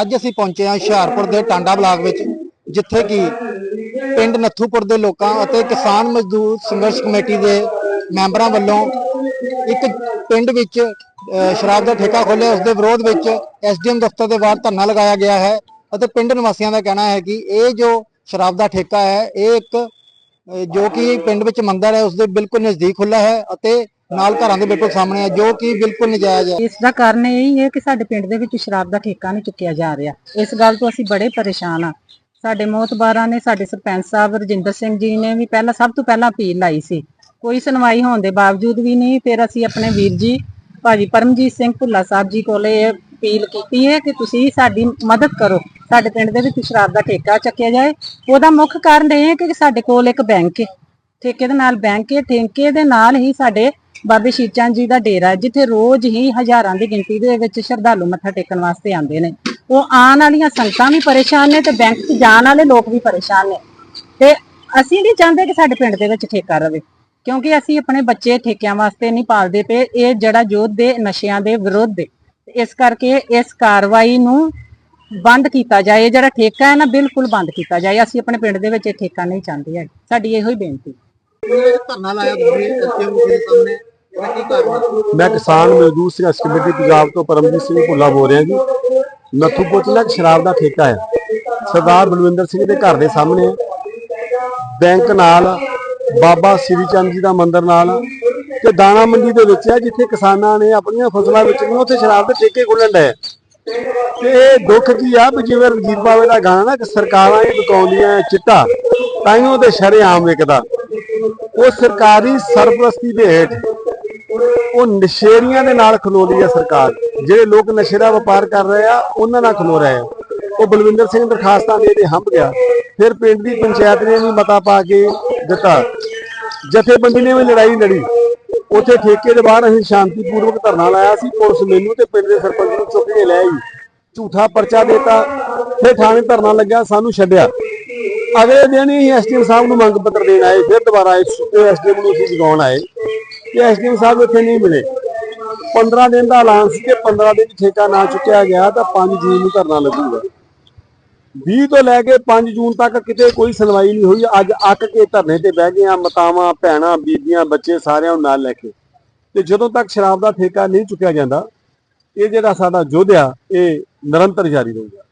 ਅੱਜ ਅਸੀਂ ਪਹੁੰਚੇ ਹਾਂ ਹੁਸ਼ਿਆਰਪੁਰ ਦੇ ਟਾਂਡਾ ਬਲਾਕ ਵਿੱਚ, ਜਿੱਥੇ ਕਿ ਪਿੰਡ ਨੱਥੂਪੁਰ ਦੇ ਲੋਕਾਂ ਅਤੇ ਕਿਸਾਨ ਮਜ਼ਦੂਰ ਸੰਘਰਸ਼ ਕਮੇਟੀ ਦੇ ਮੈਂਬਰਾਂ ਵੱਲੋਂ ਇੱਕ ਪਿੰਡ ਵਿੱਚ ਸ਼ਰਾਬ ਦਾ ਠੇਕਾ ਖੋਲ੍ਹਿਆ ਉਸ ਦੇ ਵਿਰੋਧ ਵਿੱਚ ਐਸਡੀਐਮ ਦਫ਼ਤਰ ਦੇ ਬਾਹਰ ਧਰਨਾ ਲਗਾਇਆ ਗਿਆ ਹੈ ਅਤੇ ਪਿੰਡ ਨਿਵਾਸੀਆਂ ਦਾ ਕਹਿਣਾ ਹੈ ਕਿ ਇਹ ਜੋ ਸ਼ਰਾਬ ਦਾ ਠੇਕਾ ਹੈ, ਇਹ ਇੱਕ ਜੋ ਕਿ ਪਿੰਡ ਵਿੱਚ ਮੰਦਰ ਹੈ ਉਸ ਦੇ ਬਿਲਕੁਲ ਨਜ਼ਦੀਕ ਖੁੱਲਾ ਹੈ ਅਤੇ ਨਾਲ ਘਰਾਂ ਦੇ ਬਿਲਕੁਲ ਸਾਹਮਣੇ ਹੈ ਜੋ ਕਿ ਬਿਲਕੁਲ ਨਜਾਇਜ਼ ਹੈ ਇਸ ਦਾ ਕਾਰਨ ਇਹ ਹੈ ਕਿ ਸਾਡੇ ਪਿੰਡ ਦੇ ਵਿੱਚ ਸ਼ਰਾਬ ਦਾ ਠੇਕਾ ਨਹੀਂ ਚੁੱਕਿਆ ਜਾ ਰਿਹਾ। ਇਸ ਗੱਲ ਤੋਂ ਅਸੀਂ ਬੜੇ ਪਰੇਸ਼ਾਨ ਆ। ਸਾਡੇ ਮੋਤਬਾਰਾਂ ਨੇ, ਸਾਡੇ ਸਰਪੰਚ ਸਾਹਿਬ ਰਜਿੰਦਰ ਸਿੰਘ ਜੀ ਨੇ ਵੀ ਪਹਿਲਾਂ ਸਭ ਤੋਂ ਪਹਿਲਾਂ ਅਪੀਲ ਲਾਈ ਸੀ। ਕੋਈ ਸੁਣਵਾਈ ਹੋਣ ਦੇ ਬਾਵਜੂਦ ਵੀ ਨਹੀਂ, ਫਿਰ ਅਸੀਂ ਆਪਣੇ ਵੀਰ ਜੀ, ਭਾਜੀ ਪਰਮਜੀਤ ਸਿੰਘ ਭੁੱਲਾ ਸਾਹਿਬ ਜੀ ਕੋਲੇ ਇਹ ਅਪੀਲ ਕੀਤੀ ਹੈ ਕਿ ਤੁਸੀਂ ਸਾਡੀ ਮਦਦ ਕਰੋ। ਸਾਡੇ ਪਿੰਡ ਦੇ ਵਿੱਚ ਸ਼ਰਾਬ ਦਾ ਠੇਕਾ ਚੱਕਿਆ ਜਾਏ। ਉਹਦਾ ਮੁੱਖ ਕਾਰਨ ਇਹ ਹੈ ਕਿ ਸਾਡੇ ਕੋਲ ਇੱਕ ਬੈਂਕ ਹੈ। ਠੇਕੇ ਦੇ ਨਾਲ ਬੈਂਕ ਹੈ, ਠੇਕੇ ਦੇ ਨਾਲ ਹੀ ਸਾਡੇ ਬਾਬੇ ਸ਼ੀਰ ਚੰਦ ਜੀ ਦਾ ਡੇਰਾ ਹੈ, ਜਿੱਥੇ ਰੋਜ਼ ਹੀ ਹਜ਼ਾਰਾਂ ਦੀ ਗਿਣਤੀ ਦੇ ਵਿੱਚ ਸ਼ਰਧਾਲੂ ਮੱਥਾ ਟੇਕਣ ਵਾਸਤੇ ਆਉਂਦੇ ਨੇ। ਉਹ ਆਉਣ ਵਾਲੀਆਂ ਸੰਗਤਾਂ ਵੀ ਪਰੇਸ਼ਾਨ ਨੇ ਤੇ ਬੈਂਕ 'ਚ ਜਾਣ ਵਾਲੇ ਲੋਕ ਵੀ ਪਰੇਸ਼ਾਨ ਨੇ। ਤੇ ਅਸੀਂ ਨਹੀਂ ਚਾਹੁੰਦੇ ਕਿ ਸਾਡੇ ਪਿੰਡ ਦੇ ਵਿੱਚ ਠੇਕਾ ਰਵੇ, ਕਿਉਂਕਿ ਅਸੀਂ ਆਪਣੇ ਬੱਚੇ ਠੇਕਿਆਂ ਵਾਸਤੇ ਨਹੀਂ ਪਾਲਦੇ ਪਏ। ਇਹ ਜਿਹੜਾ ਯੁੱਧ ਦੇ ਨਸ਼ਿਆਂ ਦੇ ਵਿਰੁੱਧ ਹੈ ਤੇ ਇਸ ਕਰਕੇ ਇਸ ਕਾਰਵਾਈ ਨੂੰ ਬੰਦ ਕੀਤਾ ਜਾਏ। ਜਿਹੜਾ ਠੇਕਾ ਹੈ ਨਾ, ਬਿਲਕੁਲ ਬੰਦ ਕੀਤਾ ਜਾਏ। ਅਸੀਂ ਆਪਣੇ ਪਿੰਡ ਦੇ ਵਿੱਚ ਇਹ ਠੇਕਾ ਨਹੀਂ ਚਾਹੁੰਦੇ ਹੈਗੇ। ਸਾਡੀ ਇਹੋ ਹੀ ਬੇਨਤੀ ਧਰਨਾ ਲਾਇਆ ਤੁਸੀਂ ਐਸਡੀਐਮ ਦੇ ਸਾਹਮਣੇ। ਮੈਂ ਕਿਸਾਨ ਮਜ਼ਦੂਰ ਸੰਘਰਸ਼ ਕਮੇਟੀ ਪੰਜਾਬ ਤੋਂ ਪਰਮਜੀਤ ਸਿੰਘ ਭੁੱਲਾ ਬੋਲ ਰਿਹਾ ਜੀ। ਨੱਥੂਪੁਰ ਚ ਸ਼ਰਾਬ ਦਾ ਠੇਕਾ ਹੈ। ਸਰਦਾਰ ਬਲਵਿੰਦਰ ਸਿੰਘ ਦੇ ਘਰ ਦੇ ਸਾਹਮਣੇ ਬੈਂਕ ਨਾਲ, ਬਾਬਾ ਸ੍ਰੀ ਚੰਦ ਜੀ ਦਾ ਮੰਦਿਰ ਨਾਲ ਤੇ ਦਾਣਾ ਮੰਡੀ ਦੇ ਵਿੱਚ ਹੈ, ਜਿੱਥੇ ਕਿਸਾਨਾਂ ਨੇ ਆਪਣੀਆਂ ਫਸਲਾਂ ਵੇਚਣੀਆਂ, ਉੱਥੇ ਸ਼ਰਾਬ ਦੇ ਠੇਕੇ ਖੋਲਣ ਡਏ। ਤੇ ਇਹ ਦੁੱਖ ਕੀ ਆ ਵੀ ਜਿਵੇਂ ਰਣਜੀਤ ਬਾਵੇ ਦਾ ਗਾਣਾ ਨਾ, ਕਿ ਸਰਕਾਰਾਂ ਹੀ ਬਕਾਉਂਦੀਆਂ ਹੈ ਚਿੱਟਾ ਉਹਦੇ ਸ਼ਰੇ ਆਮ ਵਿਕਦਾ। ਉਹ ਸਰਕਾਰੀ ਸਰਪ੍ਰਸਤੀ ਦੇ ਹੇਠ ਉਹ ਨਸ਼ੇਰੀਆਂ ਦੇ ਨਾਲ ਖਲੋਲੀ ਹੈ ਸਰਕਾਰ। ਜਿਹੜੇ ਲੋਕ ਨਸ਼ੇ ਦਾ ਵਪਾਰ ਕਰ ਰਹੇ ਆ, ਉਹਨਾਂ ਨਾਲ ਖਲੋ ਰਹੇ ਆ। ਉਹ ਬਲਵਿੰਦਰ ਸਿੰਘ ਦਰਖਾਸਤਾਂ ਦੇ ਦੇ ਹੰਭ ਗਿਆ। ਫਿਰ ਪਿੰਡ ਦੀ ਪੰਚਾਇਤ ਨੇ ਵੀ ਮਤਾ ਪਾ ਕੇ ਦਿੱਤਾ। ਜਥੇਬੰਦੀ ਨੇ ਵੀ ਲੜਾਈ ਲੜੀ। ਉੱਥੇ ਠੇਕੇ ਦੇ ਬਾਹਰ ਅਸੀਂ ਸ਼ਾਂਤੀਪੂਰਵਕ ਧਰਨਾ ਲਾਇਆ ਸੀ। ਪੁਲਿਸ ਮੈਨੂੰ ਤੇ ਪਿੰਡ ਦੇ ਸਰਪੰਚ ਨੂੰ ਚੁੱਕ ਕੇ ਲੈ ਆਈ। ਝੂਠਾ ਪਰਚਾ ਦੇਤਾ। ਫਿਰ ਥਾਣੇ ਧਰਨਾ ਲੱਗਿਆ, ਸਾਨੂੰ ਛੱਡਿਆ। ਅਗਲੇ ਦਿਨ ਹੀ ਐਸਡੀਐਮ ਸਾਹਿਬ ਨੂੰ ਮੰਗ ਪੱਤਰ ਦੇਣ ਆਏ, ਫਿਰ ਦੁਬਾਰਾ ਐਸਡੀਐਮ ਨੂੰ ਅਸੀਂ ਜਗਾਉਣ ਆਏ ਕਿ ਐਸਡੀਐਮ ਸਾਹਿਬ ਇੱਥੇ ਨਹੀਂ ਮਿਲੇ। 15 ਦਿਨ ਦਾ ਐਲਾਨ ਸੀ ਕਿ 15 ਦਿਨ ਠੇਕਾ ਨਾ ਚੁੱਕਿਆ ਗਿਆ ਤਾਂ 5 ਜੂਨ ਨੂੰ ਧਰਨਾ ਲੱਗੂਗਾ। 20 ਤੋਂ ਲੈ ਕੇ 5 ਜੂਨ ਤੱਕ ਕਿਤੇ ਕੋਈ ਸੁਣਵਾਈ ਨਹੀਂ ਹੋਈ। ਅੱਜ ਅੱਕ ਕੇ ਧਰਨੇ ਤੇ ਬਹਿ ਗਏ ਆ ਮਤਾਵਾਂ, ਭੈਣਾਂ, ਬੀਬੀਆਂ, ਬੱਚੇ ਸਾਰਿਆਂ ਨੂੰ ਨਾਲ ਲੈ ਕੇ। ਤੇ ਜਦੋਂ ਤੱਕ ਸ਼ਰਾਬ ਦਾ ਠੇਕਾ ਨਹੀਂ ਚੁੱਕਿਆ ਜਾਂਦਾ, ਇਹ ਜਿਹੜਾ ਸਾਡਾ ਯੁੱਧ ਆ, ਇਹ ਨਿਰੰਤਰ ਜਾਰੀ ਰਹੂਗਾ।